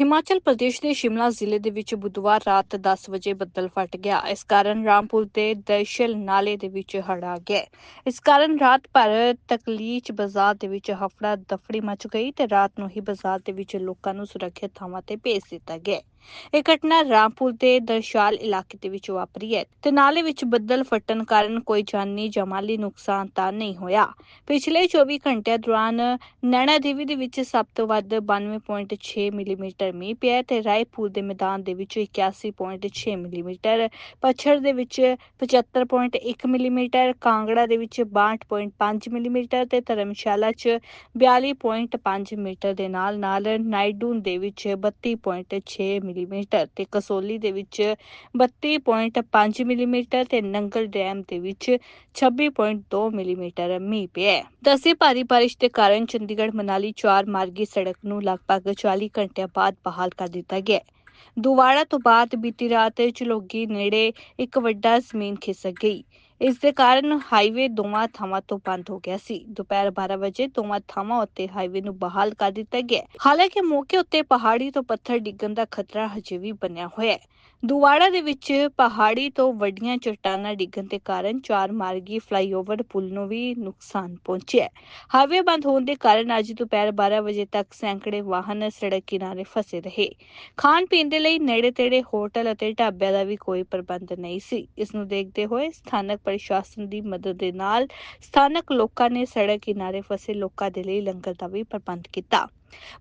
ਹਿਮਾਚਲ ਪ੍ਰਦੇਸ਼ ਦੇ ਸ਼ਿਮਲਾ ਜ਼ਿਲ੍ਹੇ ਦੇ ਵਿੱਚ ਬੁੱਧਵਾਰ ਰਾਤ 10 ਵਜੇ ਬੱਦਲ ਫਟ ਗਿਆ। ਇਸ ਕਾਰਨ ਰਾਮਪੁਰ ਦੇ ਦਰਸ਼ਲ ਨਾਲੇ ਦੇ ਵਿੱਚ ਹੜ ਆ ਗਿਆ। ਇਸ ਕਾਰਨ ਰਾਤ ਭਰ ਤਕਲੀਚ ਬਾਜ਼ਾਰ ਦੇ ਵਿੱਚ ਹਫੜਾ ਦਫੜੀ ਮਚ ਗਈ ਤੇ ਰਾਤ ਨੂੰ ਹੀ ਬਾਜ਼ਾਰ ਦੇ ਵਿੱਚ ਲੋਕਾਂ ਨੂੰ ਸੁਰੱਖਿਅਤ ਥਾਵਾਂ ਤੇ ਭੇਜ ਦਿੱਤਾ ਗਿਆ। ਇਹ ਘਟਨਾ ਰਾਮਪੁਰ ਦੇ ਦਰਸ਼ਾਲ ਇਲਾਕੇ ਦੇ ਵਿੱਚ ਵਾਪਰੀ ਹੈ ਤੇ ਨਾਲੇ ਵਿੱਚ ਬੱਦਲ ਫਟਣ ਕਾਰਨ ਕੋਈ ਜਾਨੀ ਜਾਂ ਮਾਲੀ ਨੁਕਸਾਨ ਤਾਂ ਨਹੀਂ ਹੋਇਆ। ਪਿਛਲੇ 24 ਘੰਟਿਆਂ ਦੌਰਾਨ ਨੈਣਾ ਦੇਵੀ ਦੇ ਵਿੱਚ ਸਭ ਤੋਂ ਵੱਧ 92.6 ਮਿਲੀਮੀਟਰ ਮੀਂਹ ਪਿਆ ਤੇ ਰਾਏਪੁਰ ਦੇ ਮੈਦਾਨ ਦੇ ਵਿੱਚ 81.6 ਮਿਲੀਮੀਟਰ, ਪੱਛੜ ਦੇ ਵਿੱਚ 75.1 ਮਿਲੀਮੀਟਰ, ਕਾਂਗੜਾ ਦੇ ਵਿੱਚ 62.5 ਮਿਲੀਮੀਟਰ ਤੇ ਧਰਮਸ਼ਾਲਾ 'ਚ 42.5 ਮੀਟਰ ਦੇ ਨਾਲ ਨਾਲ ਨਾਈਡੂਨ ਦੇ ਵਿੱਚ 32.6 ਮਿਲੀਮੀਟਰ ਤੇ ਕਸੋਲੀ ਦੇ ਵਿੱਚ 32.5 ਮਿਲੀਮੀਟਰ ਤੇ ਨੰਗਲ ਡੈਮ ਦੇ ਵਿੱਚ 26.2 ਮਿਲੀਮੀਟਰ ਮੀਂਹ ਪਿਆ ਹੈ। ਭਾਰੀ ਬਾਰਿਸ਼ ਦੇ ਕਾਰਨ ਚੰਡੀਗੜ੍ਹ, ਮਨਾਲੀ ਚਾਰ ਮਾਰਗੀ ਸੜਕ ਨੂੰ ਲਗਭਗ 40 ਘੰਟਿਆਂ ਬਾਅਦ ਬਹਾਲ ਕਰ ਦਿੱਤਾ ਗਿਆ ਹੈ। ਦੁਵਾੜਾ ਤੋਂ ਬਾਅਦ ਬੀਤੀ ਰਾਤ ਚਲੋਗੀ ਨੇੜੇ ਇੱਕ ਵੱਡਾ ਜ਼ਮੀਨ ਖਿਸਕ ਗਈ ਇਸ ਦੇ ਕਾਰਨ ਹਾਈਵੇ ਦੋਵਾਂ ਥਾਵਾਂ ਤੋਂ ਬੰਦ ਹੋ ਗਿਆ ਸੀ। ਦੁਪਹਿਰ 12 ਵਜੇ ਦੋਵਾਂ ਥਾਵਾਂ ਉੱਤੇ ਹਾਈਵੇ ਨੂੰ ਬਹਾਲ ਕਰ ਦਿੱਤਾ ਗਿਆ। ਹਾਲਾਂਕਿ ਮੌਕੇ ਉੱਤੇ ਪਹਾੜੀ ਤੋਂ ਪੱਥਰ ਡਿੱਗਣ ਦਾ ਖਤਰਾ ਹਜੇ ਵੀ ਬਣਿਆ ਹੋਇਆ ਹੈ। ਦੁਵਾੜਾ ਦੇ ਵਿੱਚ ਪਹਾੜੀ ਤੋਂ ਵੱਡੀਆਂ ਚਟਾਨਾਂ ਡਿੱਗਣ ਦੇ ਕਾਰਨ ਚਾਰ ਮਾਰਗੀ ਫਲਾਈਓਵਰ ਪੁਲ ਨੂੰ ਵੀ ਨੁਕਸਾਨ ਪਹੁੰਚਿਆ ਹਾਈਵੇ ਬੰਦ ਹੋਣ ਦੇ ਕਾਰਨ ਅੱਜ ਦੁਪਹਿਰ 12 ਵਜੇ ਤੱਕ ਸੈਂਕੜੇ ਵਾਹਨ ਸੜਕ ਕਿਨਾਰੇ ਫਸੇ ਰਹੇ। ਖਾਣ ਪੀਣ ਦੇ ਲਈ ਨੇੜੇ ਤੇੜੇ ਹੋਟਲ ਅਤੇ ਢਾਬਿਆਂ ਦਾ ਵੀ ਕੋਈ ਪ੍ਰਬੰਧ ਨਹੀਂ ਸੀ। ਇਸ ਨੂੰ ਦੇਖਦੇ ਹੋਏ ਸਥਾਨਕ ਪ੍ਰਸ਼ਾਸਨ ਦੀ ਮਦਦ ਦੇ ਨਾਲ ਸਥਾਨਕ ਲੋਕਾਂ ਨੇ ਸੜਕ ਕਿਨਾਰੇ ਫਸੇ ਲੋਕਾਂ ਦੇ ਲਈ ਲੰਗਰ ਦਾ ਵੀ ਪ੍ਰਬੰਧ ਕੀਤਾ।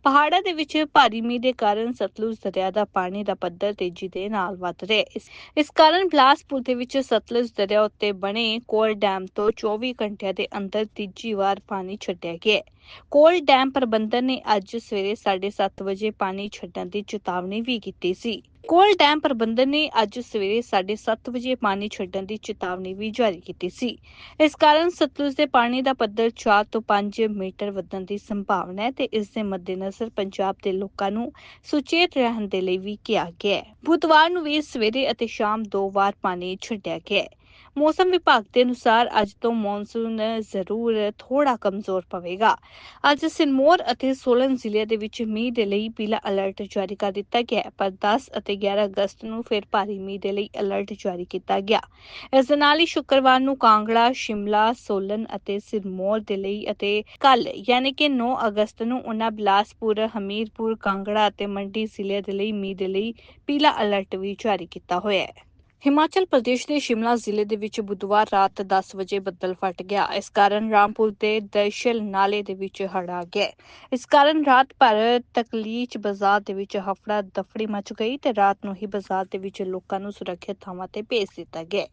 ਪਹਾੜਾਂ ਦੇ ਵਿੱਚ ਭਾਰੀ ਮੀਂਹ ਦੇ ਕਾਰਨ ਸਤਲੁਜ ਦਰਿਆ ਦਾ ਪਾਣੀ ਦਾ ਪੱਧਰ ਤੇਜ਼ੀ ਦੇ ਨਾਲ ਵੱਧ ਰਿਹਾ ਇਸ- ਇਸ ਕਾਰਨ ਬਿਲਾਸਪੁਰ ਦੇ ਵਿੱਚ ਸਤਲੁਜ ਦਰਿਆ ਉੱਤੇ ਬਣੇ ਕੋਲ ਡੈਮ ਤੋਂ 24 ਘੰਟਿਆਂ ਦੇ ਅੰਦਰ ਤੀਜੀ ਵਾਰ ਪਾਣੀ ਛੱਡਿਆ ਗਿਆ ਕੋਲ ਡੈਮ ਪ੍ਰਬੰਧਨ ਨੇ ਅੱਜ ਸਵੇਰੇ 7:30 ਵਜੇ ਪਾਣੀ ਛੱਡਣ ਦੀ ਚੇਤਾਵਨੀ ਵੀ ਕੀਤੀ ਸੀ। ਕੋਲ ਡੈਮ ਪ੍ਰਬੰਧਨ ਨੇ ਅੱਜ ਸਵੇਰੇ 7:30 ਵਜੇ ਪਾਣੀ ਛੱਡਣ ਦੀ ਚੇਤਾਵਨੀ ਵੀ ਜਾਰੀ ਕੀਤੀ ਸੀ। ਇਸ ਕਾਰਨ ਸਤਲੁਜ ਦੇ ਪਾਣੀ ਦਾ ਪੱਧਰ 4 ਤੋਂ 5 ਮੀਟਰ ਵਧਣ ਦੀ ਸੰਭਾਵਨਾ ਹੈ ਤੇ ਇਸ ਦੇ ਮੱਦੇਨਜ਼ਰ ਪੰਜਾਬ ਦੇ ਲੋਕਾਂ ਨੂੰ ਸੁਚੇਤ ਰਹਿਣ ਦੇ ਲਈ ਵੀ ਕਿਹਾ ਗਿਆ ਹੈ। ਬੁੱਧਵਾਰ ਨੂੰ ਵੀ ਸਵੇਰੇ ਅਤੇ ਸ਼ਾਮ ਦੋ ਵਾਰ ਪਾਣੀ ਛੱਡਿਆ ਗਿਆ ਹੈ। ਮੌਸਮ ਵਿਭਾਗ ਦੇ ਅਨੁਸਾਰ ਅੱਜ ਤੋਂ ਮੌਨਸੂਨ ਜ਼ਰੂਰ ਥੋੜਾ ਕਮਜ਼ੋਰ ਪਵੇਗਾ ਅੱਜ ਸਿਰਮੌਰ ਅਤੇ ਸੋਲਨ ਜ਼ਿਲ੍ਹਿਆਂ ਦੇ ਵਿੱਚ ਮੀਂਹ ਦੇ ਲਈ ਪੀਲਾ ਅਲਰਟ ਜਾਰੀ ਕਰ ਦਿੱਤਾ ਗਿਆ ਪਰ 10 ਅਤੇ 11 ਅਗਸਤ ਨੂੰ ਫਿਰ ਭਾਰੀ ਮੀਂਹ ਦੇ ਲਈ ਅਲਰਟ ਜਾਰੀ ਕੀਤਾ ਗਿਆ ਇਸ ਦੇ ਨਾਲ ਹੀ ਸ਼ੁੱਕਰਵਾਰ ਨੂੰ ਕਾਂਗੜਾ ਸ਼ਿਮਲਾ ਸੋਲਨ ਅਤੇ ਸਿਰਮੌਰ ਦੇ ਲਈ ਅਤੇ ਕੱਲ ਯਾਨੀ ਕਿ 9 ਅਗਸਤ ਨੂੰ ਉਹਨਾਂ ਬਿਲਾਸਪੁਰ ਹਮੀਰਪੁਰ ਕਾਂਗੜਾ ਅਤੇ ਮੰਡੀ ਜ਼ਿਲ੍ਹਿਆਂ ਦੇ ਲਈ ਮੀਂਹ ਦੇ ਲਈ ਪੀਲਾ ਅਲਰਟ ਵੀ ਜਾਰੀ ਕੀਤਾ ਹੋਇਆ ਹੈ ਹਿਮਾਚਲ ਪ੍ਰਦੇਸ਼ ਦੇ ਸ਼ਿਮਲਾ ਜ਼ਿਲ੍ਹੇ ਦੇ ਵਿੱਚ ਬੁੱਧਵਾਰ ਰਾਤ 10 ਵਜੇ ਬੱਦਲ ਫਟ ਗਿਆ। ਇਸ ਕਾਰਨ ਰਾਮਪੁਰ ਦੇ ਦਰਸ਼ਲ ਨਾਲੇ ਦੇ ਵਿੱਚ ਹੜ੍ਹ ਆ ਗਿਆ। ਇਸ ਕਾਰਨ ਰਾਤ ਭਰ ਤਕਲੀਚ ਬਾਜ਼ਾਰ ਦੇ ਵਿੱਚ ਹਫੜਾ ਦਫੜੀ ਮਚ ਗਈ ਤੇ ਰਾਤ ਨੂੰ ਹੀ ਬਾਜ਼ਾਰ ਦੇ ਵਿੱਚ ਲੋਕਾਂ ਨੂੰ ਸੁਰੱਖਿਅਤ ਥਾਵਾਂ ਤੇ ਭੇਜ ਦਿੱਤਾ ਗਿਆ।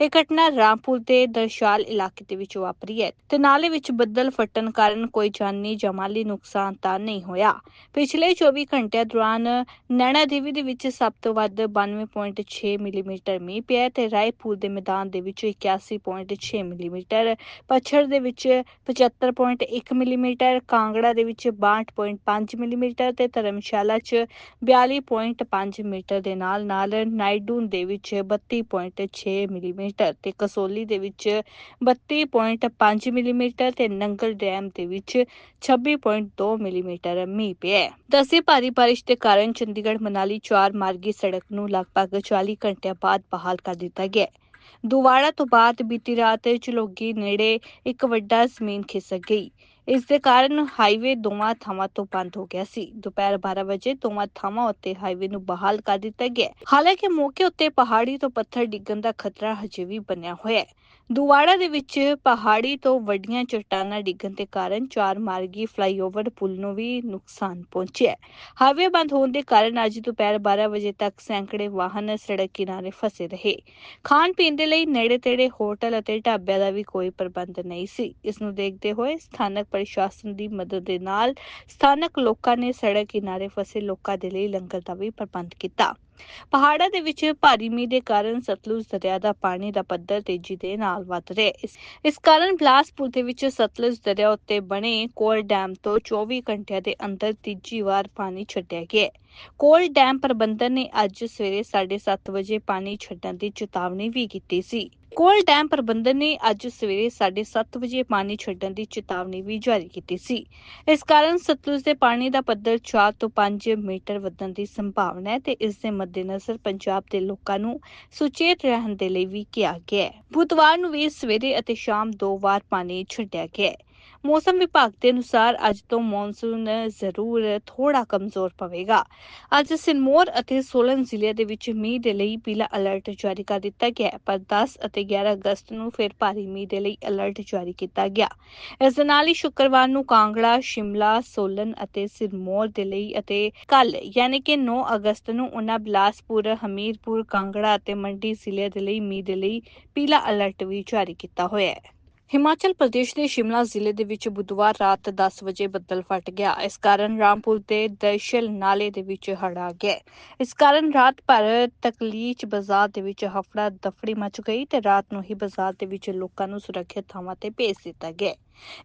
ਇਹ ਘਟਨਾ ਰਾਮਪੁਰ ਦੇ ਦਰਸ਼ਾਲ ਇਲਾਕੇ ਦੇ ਵਿੱਚ ਵਾਪਰੀ ਹੈ ਤੇ ਨਾਲੇ ਵਿੱਚ ਬੱਦਲ ਫਟਣ ਕਾਰਨ ਕੋਈ ਜਾਨੀ ਜਾਂ ਮਾਲੀ ਨੁਕਸਾਨ ਤਾਂ ਨਹੀਂ ਹੋਇਆ। ਪਿਛਲੇ 24 ਘੰਟਿਆਂ ਦੌਰਾਨ ਨੈਣਾ ਦੇਵੀ ਦੇ ਵਿੱਚ ਸਭ ਤੋਂ ਵੱਧ 92.6 ਮਿਲੀਮੀਟਰ ਮੀਂਹ ਪਿਆ ਤੇ ਰਾਏਪੁਰ ਦੇ ਮੈਦਾਨ ਦੇ ਵਿੱਚ 81.6 ਮਿਲੀਮੀਟਰ, ਪੱਛੜ ਦੇ ਵਿੱਚ 75.1 ਮਿਲੀਮੀਟਰ, ਕਾਂਗੜਾ ਦੇ ਵਿੱਚ 62.5 ਮਿਲੀਮੀਟਰ ਤੇ ਧਰਮਸ਼ਾਲਾ 'ਚ 42.5 ਮੀਟਰ ਦੇ ਨਾਲ ਨਾਲ ਨਾਈਡੂਨ ਦੇ ਵਿੱਚ 32.6 ਮਿਲੀਮੀਟਰ ਤੇ ਕਸੋਲੀ ਦੇ ਵਿੱਚ 32.5 ਮਿਲੀਮੀਟਰ ਤੇ ਨੰਗਲ ਡੈਮ ਦੇ ਵਿੱਚ 26.2 ਮਿਲੀਮੀਟਰ ਮੀਂਹ ਪਿਆ ਹੈ। ਭਾਰੀ ਬਾਰਿਸ਼ ਦੇ ਕਾਰਨ ਚੰਡੀਗੜ੍ਹ, ਮਨਾਲੀ ਚਾਰ ਮਾਰਗੀ ਸੜਕ ਨੂੰ ਲਗਭਗ 40 ਘੰਟਿਆਂ ਬਾਅਦ ਬਹਾਲ ਕਰ ਦਿੱਤਾ ਗਿਆ ਹੈ ਦੁਵਾੜਾ ਤੋਂ ਬਾਅਦ ਬੀਤੀ ਰਾਤ ਚਲੋਗੀ ਨੇੜੇ ਇੱਕ ਵੱਡਾ ਜ਼ਮੀਨ ਖਿਸਕ ਗਈ ਇਸ ਦੇ ਕਾਰਨ ਹਾਈਵੇ ਦੋਵਾਂ ਥਾਵਾਂ ਤੋਂ ਬੰਦ ਹੋ ਗਿਆ ਸੀ। ਦੁਪਹਿਰ 12 ਵਜੇ ਦੋਵਾਂ ਥਾਵਾਂ ਉੱਤੇ ਹਾਈਵੇ ਨੂੰ ਬਹਾਲ ਕਰ ਦਿੱਤਾ ਗਿਆ। ਹਾਲਾਂਕਿ ਮੌਕੇ ਉੱਤੇ ਪਹਾੜੀ ਤੋਂ ਪੱਥਰ ਡਿੱਗਣ ਦਾ ਖਤਰਾ ਹਜੇ ਵੀ ਬਣਿਆ ਹੋਇਆ ਹੈ। ਦੁਵਾੜਾ ਦੇ ਵਿੱਚ ਪਹਾੜੀ ਤੋਂ ਵੱਡੀਆਂ ਚਟਾਨਾਂ ਡਿੱਗਣ ਦੇ ਕਾਰਨ ਚਾਰ ਮਾਰਗੀ ਫਲਾਈਓਵਰ ਪੁਲ ਨੂੰ ਵੀ ਨੁਕਸਾਨ ਪਹੁੰਚਿਆ ਹੈ। ਹਾਈਵੇ ਬੰਦ ਹੋਣ ਦੇ ਕਾਰਨ ਅੱਜ ਦੁਪਹਿਰ 12 ਵਜੇ ਤੱਕ ਸੈਂਕੜੇ ਵਾਹਨ ਸੜਕ ਕਿਨਾਰੇ ਫਸੇ ਰਹੇ। ਖਾਣ ਪੀਣ ਦੇ ਲਈ ਨੇੜੇ ਤੇੜੇ ਹੋਟਲ ਅਤੇ ਢਾਬਿਆਂ ਦਾ ਵੀ ਕੋਈ ਪ੍ਰਬੰਧ ਨਹੀਂ ਸੀ। ਇਸ ਨੂੰ ਦੇਖਦੇ ਹੋਏ ਸਥਾਨਕ ਪ੍ਰਸ਼ਾਸਨ ਦੀ ਮਦਦ ਦੇ ਨਾਲ ਸਥਾਨਕ ਲੋਕਾਂ ਨੇ ਸੜਕ ਕਿਨਾਰੇ ਫਸੇ ਲੋਕਾਂ ਦੇ ਲਈ ਲੰਗਰ ਦਾ ਵੀ ਪ੍ਰਬੰਧ ਕੀਤਾ। ਪਹਾੜਾਂ ਦੇ ਵਿੱਚ ਭਾਰੀ ਮੀਂਹ ਦੇ ਕਾਰਨ ਸਤਲੁਜ ਦਰਿਆ ਦਾ ਪਾਣੀ ਦਾ ਪੱਧਰ ਤੇਜ਼ੀ ਦੇ ਨਾਲ ਵੱਧ ਰਿਹਾ ਹੈ। ਇਸ- ਕਾਰਨ ਬਿਲਾਸਪੁਰ ਦੇ ਵਿੱਚ ਸਤਲੁਜ ਦਰਿਆ ਉੱਤੇ ਬਣੇ ਕੋਲ ਡੈਮ ਤੋਂ 24 ਘੰਟਿਆਂ ਦੇ ਅੰਦਰ ਤੀਜੀ ਵਾਰ ਪਾਣੀ ਛੱਡਿਆ ਗਿਆ ਹੈ। ਕੋਲ ਡੈਮ ਪ੍ਰਬੰਧਨ ਨੇ ਅੱਜ ਸਵੇਰੇ 7:30 ਵਜੇ ਪਾਣੀ ਛੱਡਣ ਦੀ ਚੇਤਾਵਨੀ ਵੀ ਕੀਤੀ ਸੀ। ਕੋਲ ਡੈਮ ਪ੍ਰਬੰਧਨ ਨੇ ਅੱਜ ਸਵੇਰੇ 7:30 ਵਜੇ ਪਾਣੀ ਛੱਡਣ ਦੀ ਚੇਤਾਵਨੀ ਵੀ ਜਾਰੀ ਕੀਤੀ ਸੀ। ਇਸ ਕਾਰਨ ਸਤਲੁਜ ਦੇ ਪਾਣੀ ਦਾ ਪੱਧਰ 4 ਤੋਂ 5 ਮੀਟਰ ਵਧਣ ਦੀ ਸੰਭਾਵਨਾ ਹੈ ਤੇ ਇਸ ਦੇ ਮੱਦੇਨਜ਼ਰ ਪੰਜਾਬ ਦੇ ਲੋਕਾਂ ਨੂੰ ਸੁਚੇਤ ਰਹਿਣ ਦੇ ਲਈ ਵੀ ਕਿਹਾ ਗਿਆ ਹੈ। ਬੁੱਧਵਾਰ ਨੂੰ ਵੀ ਸਵੇਰੇ ਅਤੇ ਸ਼ਾਮ ਦੋ ਵਾਰ ਪਾਣੀ ਛੱਡਿਆ ਗਿਆ ਹੈ। ਮੌਸਮ ਵਿਭਾਗ ਦੇ ਅਨੁਸਾਰ ਅੱਜ ਤੋਂ ਮੌਨਸੂਨ ਜ਼ਰੂਰ ਥੋੜਾ ਕਮਜ਼ੋਰ ਪਵੇਗਾ। ਅੱਜ ਸਿਰਮੌਰ ਅਤੇ ਸੋਲਨ ਜ਼ਿਲ੍ਹੇ ਦੇ ਵਿੱਚ ਮੀਂਹ ਦੇ ਲਈ ਪੀਲਾ ਅਲਰਟ ਜਾਰੀ ਕਰ ਦਿੱਤਾ ਗਿਆ ਹੈ, ਪਰ 10 ਅਤੇ 11 ਅਗਸਤ ਨੂੰ ਫਿਰ ਭਾਰੀ ਮੀਂਹ ਦੇ ਲਈ ਅਲਰਟ ਜਾਰੀ ਕੀਤਾ ਗਿਆ। ਇਸ ਦੇ ਨਾਲ ਹੀ ਸ਼ੁੱਕਰਵਾਰ ਨੂੰ ਕਾਂਗੜਾ, ਸ਼ਿਮਲਾ, ਸੋਲਨ ਅਤੇ ਸਿਰਮੌਰ ਦੇ ਲਈ ਅਤੇ ਕੱਲ ਯਾਨੀ ਕਿ 9 ਅਗਸਤ ਨੂੰ ਉਹਨਾਂ ਬਿਲਾਸਪੁਰ, ਹਮੀਰਪੁਰ, ਕਾਂਗੜਾ ਅਤੇ ਮੰਡੀ ਜ਼ਿਲ੍ਹੇ ਦੇ ਲਈ ਮੀਂਹ ਦੇ ਲਈ ਪੀਲਾ ਅਲਰਟ ਵੀ ਜਾਰੀ ਕੀਤਾ ਹੋਇਆ ਹੈ। ਹਿਮਾਚਲ ਪ੍ਰਦੇਸ਼ ਦੇ ਸ਼ਿਮਲਾ ਜ਼ਿਲ੍ਹੇ ਦੇ ਵਿੱਚ ਬੁੱਧਵਾਰ ਰਾਤ 10 ਵਜੇ ਬੱਦਲ ਫਟ ਗਿਆ। ਇਸ ਕਾਰਨ ਰਾਮਪੁਰ ਦੇ ਦਰਸ਼ਲ ਨਾਲੇ ਦੇ ਵਿੱਚ ਹੜ੍ਹ ਆ ਗਿਆ। ਇਸ ਕਾਰਨ ਰਾਤ ਭਰ ਤਕਲੀਚ ਬਾਜ਼ਾਰ ਦੇ ਵਿੱਚ ਹਫੜਾ ਦਫੜੀ ਮਚ ਗਈ ਤੇ ਰਾਤ ਨੂੰ ਹੀ ਬਾਜ਼ਾਰ ਦੇ ਵਿੱਚ ਲੋਕਾਂ ਨੂੰ ਸੁਰੱਖਿਅਤ ਥਾਵਾਂ ਤੇ ਭੇਜ ਦਿੱਤਾ ਗਿਆ।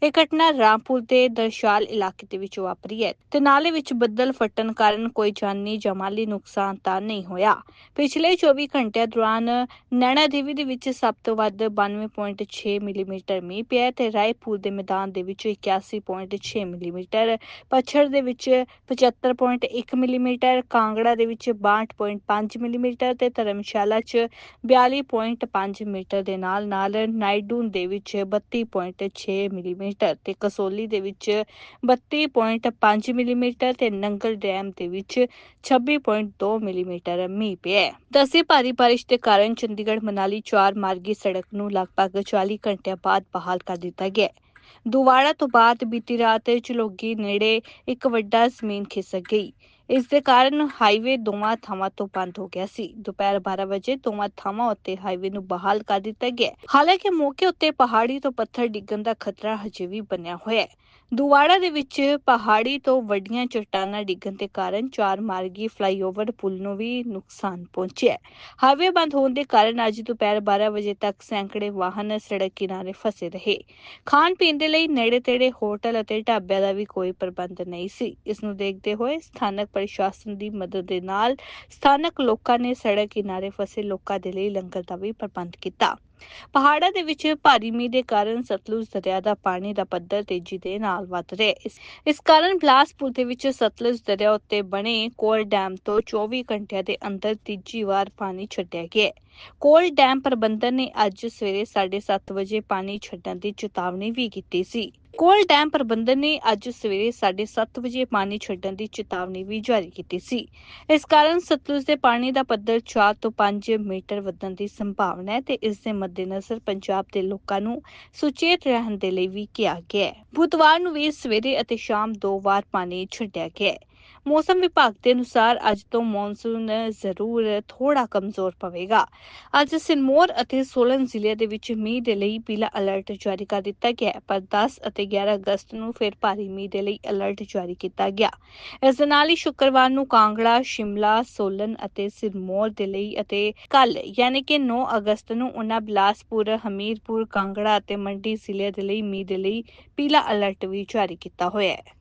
ਇਹ ਘਟਨਾ ਰਾਮਪੁਰ ਦੇ ਦਰਸ਼ਾਲ ਇਲਾਕੇ ਦੇ ਵਿੱਚ ਵਾਪਰੀ ਹੈ ਤੇ ਨਾਲੇ ਵਿੱਚ ਬੱਦਲ ਫਟਣ ਕਾਰਨ ਕੋਈ ਜਾਨੀ ਜਾਂ ਮਾਲੀ ਨੁਕਸਾਨ ਤਾਂ ਨਹੀਂ ਹੋਇਆ। ਪਿਛਲੇ 24 ਘੰਟਿਆਂ ਦੌਰਾਨ ਨੈਣਾ ਦੇਵੀ ਦੇ ਵਿੱਚ ਸਭ ਤੋਂ ਵੱਧ 92.6 ਮਿਲੀਮੀਟਰ ਮੀਂਹ ਪਿਆ ਤੇ ਰਾਏਪੁਰ ਦੇ ਮੈਦਾਨ ਦੇ ਵਿੱਚ 81.6 ਮਿਲੀਮੀਟਰ, ਪੱਛੜ ਦੇ ਵਿੱਚ 75.1 ਮਿਲੀਮੀਟਰ, ਕਾਂਗੜਾ ਦੇ ਵਿੱਚ 62.5 ਮਿਲੀਮੀਟਰ ਤੇ ਧਰਮਸ਼ਾਲਾ 'ਚ 42.5 ਮੀਟਰ ਦੇ ਨਾਲ ਨਾਲ ਨਾਇਡੂਨ ਦੇ ਵਿੱਚ 32.6 ਮਿਲੀਮੀਟਰ ਤੇ ਕਸੋਲੀ ਦੇ ਵਿੱਚ 32.5 ਮਿਲੀਮੀਟਰ ਤੇ ਨੰਗਲ ਡੈਮ ਦੇ ਵਿੱਚ 26.2 ਮਿਲੀਮੀਟਰ ਮੀਂਹ ਪਿਆ ਹੈ। ਭਾਰੀ ਬਾਰਿਸ਼ ਦੇ ਕਾਰਨ ਚੰਡੀਗੜ੍ਹ, ਮਨਾਲੀ ਚਾਰ ਮਾਰਗੀ ਸੜਕ ਨੂੰ ਲਗਭਗ 40 ਘੰਟਿਆਂ ਬਾਅਦ ਬਹਾਲ ਕਰ ਦਿੱਤਾ ਗਿਆ ਹੈ। ਦੁਵਾੜਾ ਤੋਂ ਬਾਅਦ ਬੀਤੀ ਰਾਤ ਚਲੋਗੀ ਨੇੜੇ ਇੱਕ ਵੱਡਾ ਜ਼ਮੀਨ ਖਿਸਕ ਗਈ ਇਸ ਦੇ ਕਾਰਨ ਹਾਈਵੇ ਦੋਵਾਂ ਥਾਵਾਂ ਤੋਂ ਬੰਦ ਹੋ ਗਿਆ ਸੀ। ਦੁਪਹਿਰ 12 ਵਜੇ ਦੋਵਾਂ ਥਾਵਾਂ ਉੱਤੇ ਹਾਈਵੇ ਨੂੰ ਬਹਾਲ ਕਰ ਦਿੱਤਾ ਗਿਆ ਹਾਲਾਂਕਿ ਮੌਕੇ ਉੱਤੇ ਪਹਾੜੀ ਤੋਂ ਪੱਥਰ ਡਿੱਗਣ ਦਾ ਖਤਰਾ ਹਜੇ ਵੀ ਬਣਿਆ ਹੋਇਆ ਹੈ। ਦੁਵਾੜਾ ਦੇ ਵਿੱਚ ਪਹਾੜੀ ਤੋਂ ਵੱਡੀਆਂ ਚਟਾਨਾਂ ਡਿੱਗਣ ਦੇ ਕਾਰਨ ਚਾਰ ਮਾਰਗੀ ਫਲਾਈਓਵਰ ਪੁਲ ਨੂੰ ਵੀ ਨੁਕਸਾਨ ਪਹੁੰਚਿਆ ਹਾਈਵੇ ਬੰਦ ਹੋਣ ਦੇ ਕਾਰਨ ਅੱਜ ਦੁਪਹਿਰ 12 ਵਜੇ ਤੱਕ ਸੈਂਕੜੇ ਵਾਹਨ ਸੜਕ ਕਿਨਾਰੇ ਫਸੇ ਰਹੇ। ਖਾਣ ਪੀਣ ਦੇ ਲਈ ਨੇੜੇ ਤੇੜੇ ਹੋਟਲ ਅਤੇ ਢਾਬਿਆਂ ਦਾ ਵੀ ਕੋਈ ਪ੍ਰਬੰਧ ਨਹੀਂ ਸੀ। ਇਸ ਨੂੰ ਦੇਖਦੇ ਹੋਏ ਸਥਾਨਕ ਪ੍ਰਸ਼ਾਸਨ ਦੀ ਮਦਦ ਦੇ ਨਾਲ ਸਥਾਨਕ ਲੋਕਾਂ ਨੇ ਸੜਕ ਕਿਨਾਰੇ ਫਸੇ ਲੋਕਾਂ ਦੇ ਲਈ ਲੰਗਰ ਦਾ ਵੀ ਪ੍ਰਬੰਧ ਕੀਤਾ। ਪਹਾੜਾਂ ਦੇ ਵਿੱਚ ਭਾਰੀ ਮੀਂਹ ਦੇ ਕਾਰਨ ਸਤਲੁਜ ਦਰਿਆ ਦਾ ਪਾਣੀ ਦਾ ਪੱਧਰ ਤੇਜ਼ੀ ਦੇ ਨਾਲ ਵੱਧ ਰਿਹਾ ਹੈ। ਇਸ ਕਾਰਨ ਬਿਲਾਸਪੁਰ ਦੇ ਵਿੱਚ ਸਤਲੁਜ ਦਰਿਆ ਉੱਤੇ ਬਣੇ ਕੋਲ ਡੈਮ ਤੋਂ 24 ਘੰਟਿਆਂ ਦੇ ਅੰਦਰ ਤੀਜੀ ਵਾਰ ਪਾਣੀ ਛੱਡਿਆ ਗਿਆ ਹੈ। ਕੋਲ ਡੈਮ ਪ੍ਰਬੰਧਨ ਨੇ ਅੱਜ ਸਵੇਰੇ 7:30 ਵਜੇ ਪਾਣੀ ਛੱਡਣ ਦੀ ਚੇਤਾਵਨੀ ਵੀ ਕੀਤੀ ਸੀ। ਕੋਲ ਡੈਮ ਪ੍ਰਬੰਧਨ ਨੇ ਅੱਜ ਸਵੇਰੇ 7:30 ਵਜੇ ਪਾਣੀ ਛੱਡਣ ਦੀ ਚੇਤਾਵਨੀ ਵੀ ਜਾਰੀ ਕੀਤੀ ਸੀ। ਇਸ ਕਾਰਨ ਸਤਲੁਜ ਦੇ ਪਾਣੀ ਦਾ ਪੱਧਰ 4 ਤੋਂ 5 ਮੀਟਰ ਵਧਣ ਦੀ ਸੰਭਾਵਨਾ ਹੈ ਤੇ ਇਸ ਦੇ ਮੱਦੇਨਜ਼ਰ ਪੰਜਾਬ ਦੇ ਲੋਕਾਂ ਨੂੰ ਸੁਚੇਤ ਰਹਿਣ ਦੇ ਲਈ ਵੀ ਕਿਹਾ ਗਿਆ ਹੈ। ਬੁੱਧਵਾਰ ਨੂੰ ਵੀ ਸਵੇਰੇ ਅਤੇ ਸ਼ਾਮ ਦੋ ਵਾਰ ਪਾਣੀ ਛੱਡਿਆ ਗਿਆ ਹੈ। ਮੌਸਮ ਵਿਭਾਗ ਦੇ ਅਨੁਸਾਰ ਅੱਜ ਤੋਂ ਮੌਨਸੂਨ ਜ਼ਰੂਰ ਥੋੜਾ ਕਮਜ਼ੋਰ ਪਵੇਗਾ। ਅੱਜ ਸਿਰਮੌਰ ਅਤੇ ਸੋਲਨ ਜ਼ਿਲ੍ਹੇ ਦੇ ਵਿੱਚ ਮੀਂਹ ਦੇ ਲਈ ਪੀਲਾ ਅਲਰਟ ਜਾਰੀ ਕਰ ਦਿੱਤਾ ਗਿਆ ਪਰ 10 ਅਤੇ 11 ਅਗਸਤ ਨੂੰ ਫਿਰ ਭਾਰੀ ਮੀਂਹ ਦੇ ਲਈ ਅਲਰਟ ਜਾਰੀ ਕੀਤਾ ਗਿਆ। ਇਸ ਦੇ ਨਾਲ ਹੀ ਸ਼ੁੱਕਰਵਾਰ ਨੂੰ ਕਾਂਗੜਾ, ਸ਼ਿਮਲਾ, ਸੋਲਨ ਅਤੇ ਸਿਰਮੌਰ ਦੇ ਲਈ ਅਤੇ ਕੱਲ ਯਾਨੀ ਕਿ 9 ਅਗਸਤ ਨੂੰ ਉਹਨਾਂ ਬਿਲਾਸਪੁਰ, ਹਮੀਰਪੁਰ, ਕਾਂਗੜਾ ਅਤੇ ਮੰਡੀ ਜ਼ਿਲ੍ਹੇ ਦੇ ਲਈ ਮੀਂਹ ਦੇ ਲਈ ਪੀਲਾ ਅਲਰਟ ਵੀ ਜਾਰੀ ਕੀਤਾ ਹੋਇਆ ਹੈ।